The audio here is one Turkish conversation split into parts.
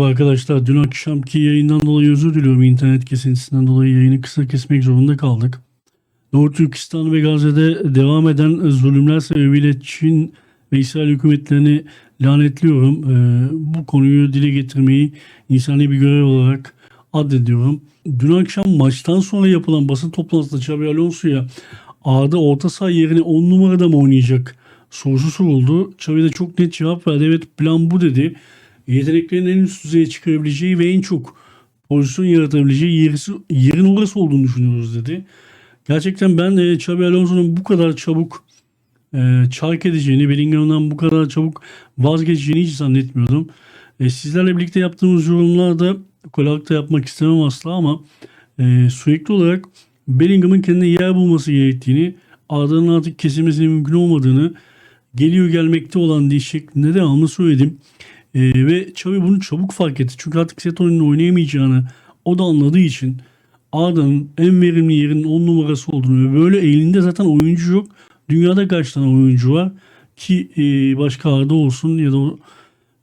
Merhaba arkadaşlar. Dün akşamki yayından dolayı özür diliyorum. İnternet kesintisinden dolayı yayını kısa kesmek zorunda kaldık. Doğu Türkistan ve Gazze'de devam eden zulümler sebebiyle Çin ve İsrail hükümetlerini lanetliyorum. Ee, bu konuyu dile getirmeyi insani bir görev olarak addediyorum. Dün akşam maçtan sonra yapılan basın toplantısında Xabi Alonso'ya A'da orta saha yerine 10 numarada mı oynayacak sorusu soruldu. Xabi de çok net cevap verdi. Evet plan bu dedi yeteneklerin en üst düzeye çıkarabileceği ve en çok pozisyon yaratabileceği yerisi, yerin orası olduğunu düşünüyoruz dedi. Gerçekten ben e, Xabi Alonso'nun bu kadar çabuk e, çark edeceğini, Bellingham'dan bu kadar çabuk vazgeçeceğini hiç zannetmiyordum. E, sizlerle birlikte yaptığımız yorumlarda kolaylıkla yapmak istemem asla ama e, sürekli olarak Bellingham'ın kendine yer bulması gerektiğini, ardından artık kesilmesinin mümkün olmadığını, geliyor gelmekte olan diye şeklinde devamlı söyledim. Ee, ve Xavi bunu çabuk fark etti. Çünkü artık set oyununu oynayamayacağını o da anladığı için Arda'nın en verimli yerinin 10 numarası olduğunu ve böyle elinde zaten oyuncu yok. Dünyada kaç tane oyuncu var ki e, başka Arda olsun ya da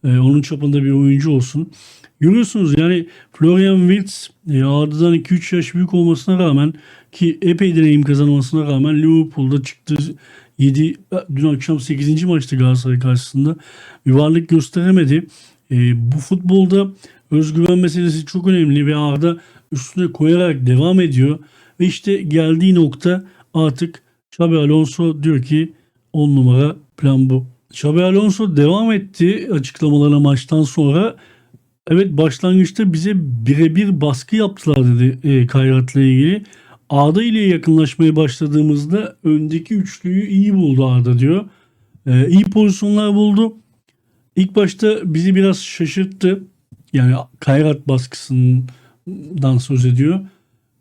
e, onun çapında bir oyuncu olsun. Görüyorsunuz yani Florian Wirtz e, Arda'dan 2-3 yaş büyük olmasına rağmen ki epey deneyim kazanmasına rağmen Liverpool'da çıktı 7 dün akşam 8. maçtı Galatasaray karşısında bir varlık gösteremedi. E, bu futbolda özgüven meselesi çok önemli ve Arda üstüne koyarak devam ediyor. Ve işte geldiği nokta artık Xabi Alonso diyor ki 10 numara plan bu. Xabi Alonso devam etti açıklamalarına maçtan sonra. Evet başlangıçta bize birebir baskı yaptılar dedi e, Kayrat'la ilgili. Arda ile yakınlaşmaya başladığımızda öndeki üçlüyü iyi buldu Arda diyor. Ee, iyi pozisyonlar buldu. İlk başta bizi biraz şaşırttı. Yani Kayrat baskısından söz ediyor.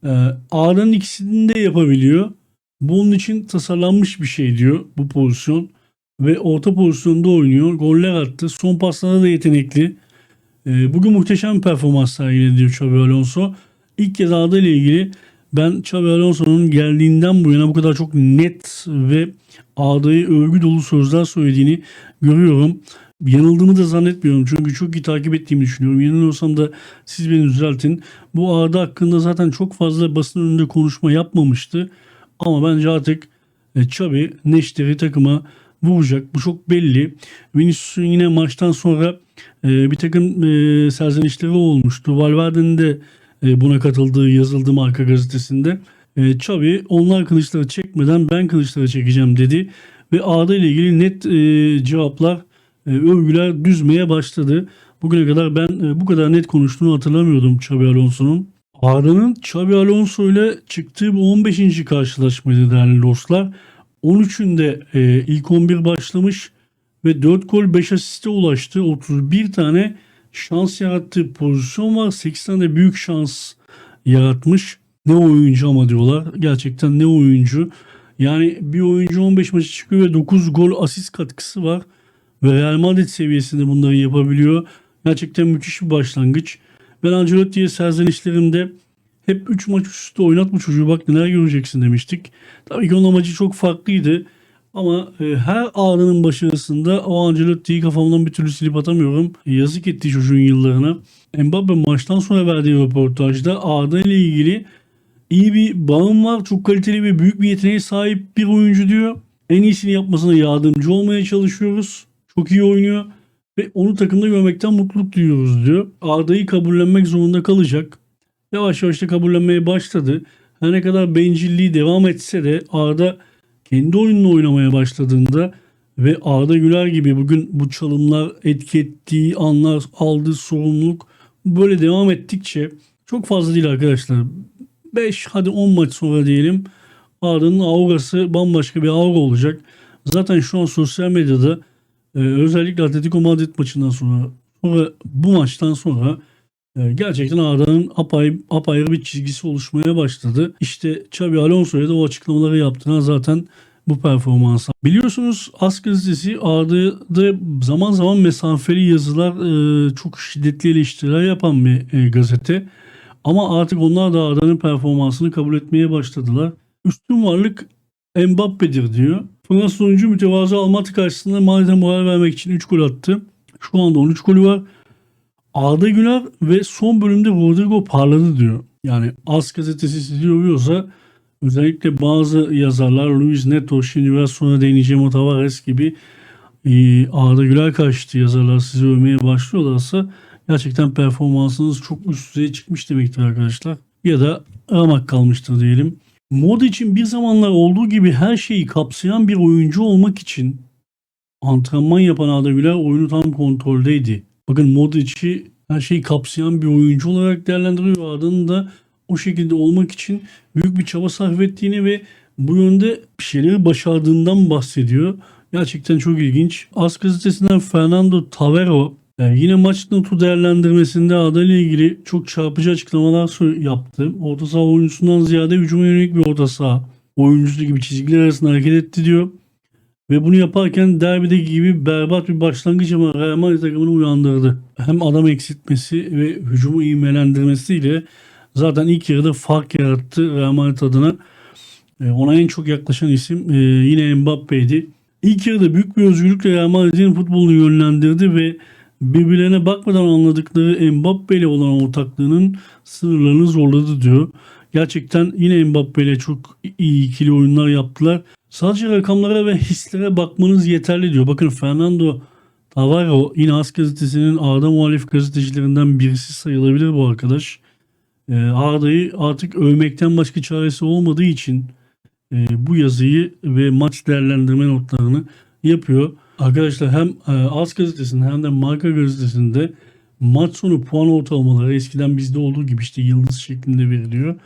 Ee, Arda'nın ikisini de yapabiliyor. Bunun için tasarlanmış bir şey diyor bu pozisyon. Ve orta pozisyonda oynuyor. Goller attı. Son paslarda da yetenekli. Ee, bugün muhteşem performans sergiledi Xabi Alonso. İlk kez Arda ile ilgili ben Xabi Alonso'nun geldiğinden bu yana bu kadar çok net ve Arda'yı övgü dolu sözler söylediğini görüyorum. Yanıldığımı da zannetmiyorum çünkü çok iyi takip ettiğimi düşünüyorum. Yanılıyorsam da siz beni düzeltin. Bu Arda hakkında zaten çok fazla basın önünde konuşma yapmamıştı. Ama bence artık e, Xabi Neşter'i takıma vuracak. Bu çok belli. Vinicius'un yine maçtan sonra e, bir takım e, serzenişleri olmuştu. Valverde'nin de buna katıldığı yazıldı Marka gazetesinde. E, Xavi onlar kılıçları çekmeden ben kılıçları çekeceğim dedi ve Arda ile ilgili net e, cevaplar, e, övgüler düzmeye başladı. Bugüne kadar ben e, bu kadar net konuştuğunu hatırlamıyordum Xabi Alonso'nun. Arda'nın Xabi Alonso ile çıktığı bu 15. karşılaşmaydı değerli dostlar. 13'ünde e, ilk 11 başlamış ve 4 gol 5 asiste ulaştı. 31 tane şans yarattığı pozisyon var. 8 tane de büyük şans yaratmış. Ne oyuncu ama diyorlar. Gerçekten ne oyuncu. Yani bir oyuncu 15 maçı çıkıyor ve 9 gol asist katkısı var. Ve Real Madrid seviyesinde bunları yapabiliyor. Gerçekten müthiş bir başlangıç. Ben Ancelotti'ye serzenişlerimde hep 3 maç üstte oynatma çocuğu bak neler göreceksin demiştik. Tabii ki onun amacı çok farklıydı. Ama e, her ağrının başarısında o Ancelotti'yi kafamdan bir türlü silip atamıyorum. E, yazık etti çocuğun yıllarına. Mbappe maçtan sonra verdiği röportajda Arda ile ilgili iyi bir bağım var. Çok kaliteli ve büyük bir yeteneğe sahip bir oyuncu diyor. En iyisini yapmasına yardımcı olmaya çalışıyoruz. Çok iyi oynuyor ve onu takımda görmekten mutluluk duyuyoruz diyor. Arda'yı kabullenmek zorunda kalacak. Yavaş yavaş da kabullenmeye başladı. Her ne kadar bencilliği devam etse de Arda kendi oyununu oynamaya başladığında ve Arda Güler gibi bugün bu çalımlar etki ettiği anlar aldığı sorumluluk böyle devam ettikçe çok fazla değil arkadaşlar. 5 hadi 10 maç sonra diyelim Arda'nın aurası bambaşka bir aura olacak. Zaten şu an sosyal medyada e, özellikle Atletico Madrid maçından sonra, sonra bu maçtan sonra gerçekten Arda'nın apay, apayrı bir çizgisi oluşmaya başladı. İşte Xabi Alonso'ya da o açıklamaları yaptığına zaten bu performansa. Biliyorsunuz As gazetesi Arda'da zaman zaman mesafeli yazılar e, çok şiddetli eleştiriler yapan bir e, gazete. Ama artık onlar da Arda'nın performansını kabul etmeye başladılar. Üstün varlık Mbappe'dir diyor. Fransız oyuncu mütevazı Almatı karşısında Madrid'e moral vermek için 3 gol attı. Şu anda 13 golü var. Arda Güler ve son bölümde Rodrigo parladı diyor. Yani Az gazetesi sizi övüyorsa özellikle bazı yazarlar Luis Neto, şimdi biraz sonra değineceğim o Tavares gibi e, Arda Güler karşıtı yazarlar sizi övmeye başlıyorlarsa gerçekten performansınız çok üst düzeye çıkmış demektir arkadaşlar. Ya da aramak kalmıştır diyelim. Mod için bir zamanlar olduğu gibi her şeyi kapsayan bir oyuncu olmak için antrenman yapan Arda Güler oyunu tam kontroldeydi. Bakın Modric'i her şeyi kapsayan bir oyuncu olarak değerlendiriyor. Arda'nın da o şekilde olmak için büyük bir çaba sarf ettiğini ve bu yönde bir şeyleri başardığından bahsediyor. Gerçekten çok ilginç. As gazetesinden Fernando Tavero e, yine maç notu değerlendirmesinde Arda ile ilgili çok çarpıcı açıklamalar yaptı. Orta saha oyuncusundan ziyade hücuma yönelik bir orta saha oyuncusu gibi çizgiler arasında hareket etti diyor. Ve bunu yaparken derbideki gibi berbat bir başlangıç ama Real Madrid takımını uyandırdı. Hem adam eksiltmesi ve hücumu ivmelendirmesiyle zaten ilk yarıda fark yarattı Real Madrid adına. E, Ona en çok yaklaşan isim e, yine Mbappe'ydi. İlk yarıda büyük bir özgürlükle Real Madrid'in futbolunu yönlendirdi ve birbirlerine bakmadan anladıkları Mbappe ile olan ortaklığının sınırlarını zorladı diyor. Gerçekten yine Mbappe ile çok iyi ikili oyunlar yaptılar. Sadece rakamlara ve hislere bakmanız yeterli diyor. Bakın Fernando Tavaro yine As gazetesinin Arda muhalif gazetecilerinden birisi sayılabilir bu arkadaş. Ee, Arda'yı artık övmekten başka çaresi olmadığı için e, bu yazıyı ve maç değerlendirme notlarını yapıyor. Arkadaşlar hem e, As gazetesinde hem de Marka gazetesinde maç sonu puan ortalamaları eskiden bizde olduğu gibi işte yıldız şeklinde veriliyor.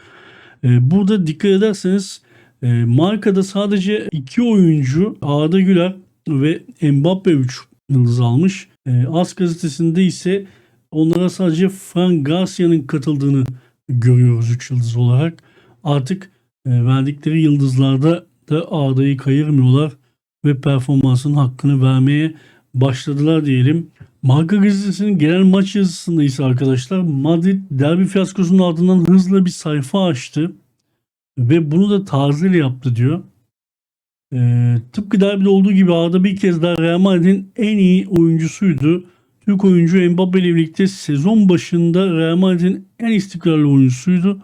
E, burada dikkat ederseniz e, markada sadece iki oyuncu Arda Güler ve Mbappe 3 yıldız almış. E, As gazetesinde ise onlara sadece Fran Garcia'nın katıldığını görüyoruz 3 yıldız olarak. Artık e, verdikleri yıldızlarda da Arda'yı kayırmıyorlar ve performansın hakkını vermeye başladılar diyelim. Marka gazetesinin genel maç yazısında ise arkadaşlar Madrid derbi fiyaskosunun ardından hızla bir sayfa açtı ve bunu da tarzıyla yaptı diyor. Ee, tıpkı derbide olduğu gibi Arda bir kez daha Real Madrid'in en iyi oyuncusuydu. Türk oyuncu Mbappe ile birlikte sezon başında Real Madrid'in en istikrarlı oyuncusuydu.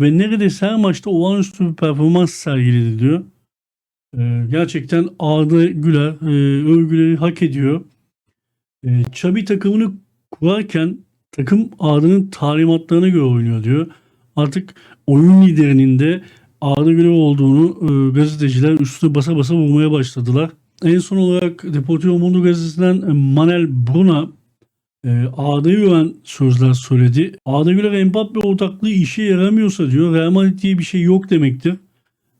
Ve neredeyse her maçta olağanüstü bir performans sergiledi diyor. Ee, gerçekten Arda Güler e, övgüleri hak ediyor. E, Xabi takımını kurarken takım Arda'nın talimatlarına göre oynuyor diyor. Artık oyun liderinin de Arda Güler olduğunu e, gazeteciler üstüne basa basa vurmaya başladılar. En son olarak Deportivo Mundo gazetesinden e, Manel Bruna e, Arda'yı öven sözler söyledi. Arda Güler Mbappe ortaklığı işe yaramıyorsa diyor Real Madrid diye bir şey yok demektir.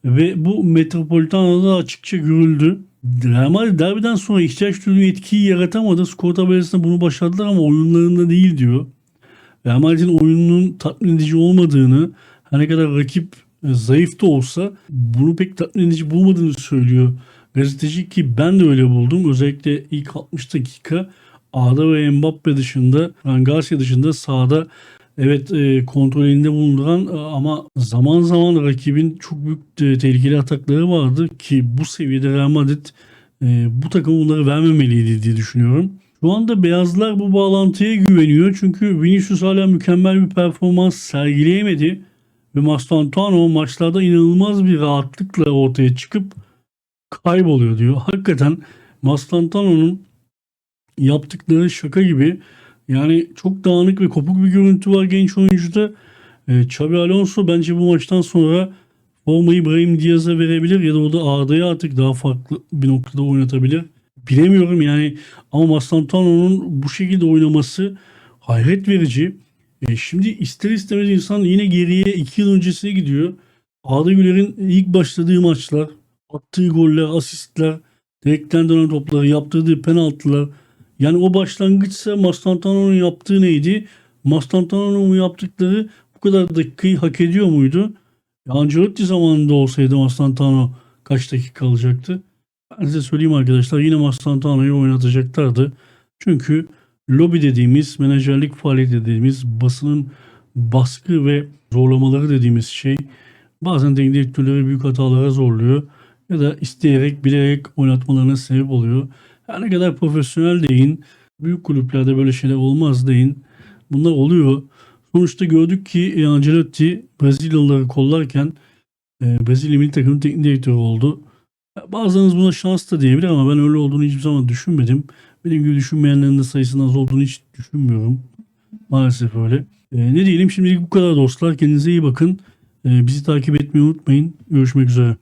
Ve bu Metropolitano'da açıkça görüldü. Real Madrid derbiden sonra ihtiyaç duyduğu etkiyi yaratamadı. Skor tabelasında bunu başardılar ama oyunlarında değil diyor. Real Madrid'in oyununun tatmin edici olmadığını, her ne kadar rakip e, zayıf da olsa bunu pek tatmin edici bulmadığını söylüyor gazeteci ki ben de öyle buldum. Özellikle ilk 60 dakika Arda ve Mbappe dışında, Garcia dışında sahada evet e, kontrolünde bulunduran e, ama zaman zaman rakibin çok büyük e, tehlikeli atakları vardı ki bu seviyede Real Madrid e, bu takım bunları vermemeliydi diye düşünüyorum. Şu anda beyazlar bu bağlantıya güveniyor çünkü Vinicius hala mükemmel bir performans sergileyemedi ve Mastrantano maçlarda inanılmaz bir rahatlıkla ortaya çıkıp kayboluyor diyor. Hakikaten Mastrantano'nun yaptıkları şaka gibi yani çok dağınık ve kopuk bir görüntü var genç oyuncuda. E, Xabi Alonso bence bu maçtan sonra formayı Brahim Diaz'a verebilir ya da o da Arda'yı artık daha farklı bir noktada oynatabilir. Bilemiyorum yani ama Mastrantano'nun bu şekilde oynaması hayret verici. E, şimdi ister istemez insan yine geriye 2 yıl öncesine gidiyor. Arda Güler'in ilk başladığı maçlar, attığı goller, asistler, direkten dönen topları, yaptırdığı penaltılar. Yani o başlangıçsa Mastrantano'nun yaptığı neydi? Mastrantano'nun yaptıkları bu kadar dakikayı hak ediyor muydu? Ancelotti zamanında olsaydı Mastrantano kaç dakika kalacaktı? Ben size söyleyeyim arkadaşlar yine Mastrantano'yu oynatacaklardı. Çünkü lobi dediğimiz, menajerlik faaliyeti dediğimiz, basının baskı ve zorlamaları dediğimiz şey bazen teknik direktörleri büyük hatalara zorluyor ya da isteyerek bilerek oynatmalarına sebep oluyor. Her ne kadar profesyonel deyin, büyük kulüplerde böyle şeyler olmaz deyin. Bunlar oluyor. Sonuçta gördük ki Ancelotti Brezilyalıları kollarken e, Brezilya milli takımın teknik direktörü oldu. Bazılarınız buna şans da diyebilir ama ben öyle olduğunu hiçbir zaman düşünmedim. Benim gibi düşünmeyenlerin de sayısının az olduğunu hiç düşünmüyorum. Maalesef öyle. E, ne diyelim şimdilik bu kadar dostlar. Kendinize iyi bakın. E, bizi takip etmeyi unutmayın. Görüşmek üzere.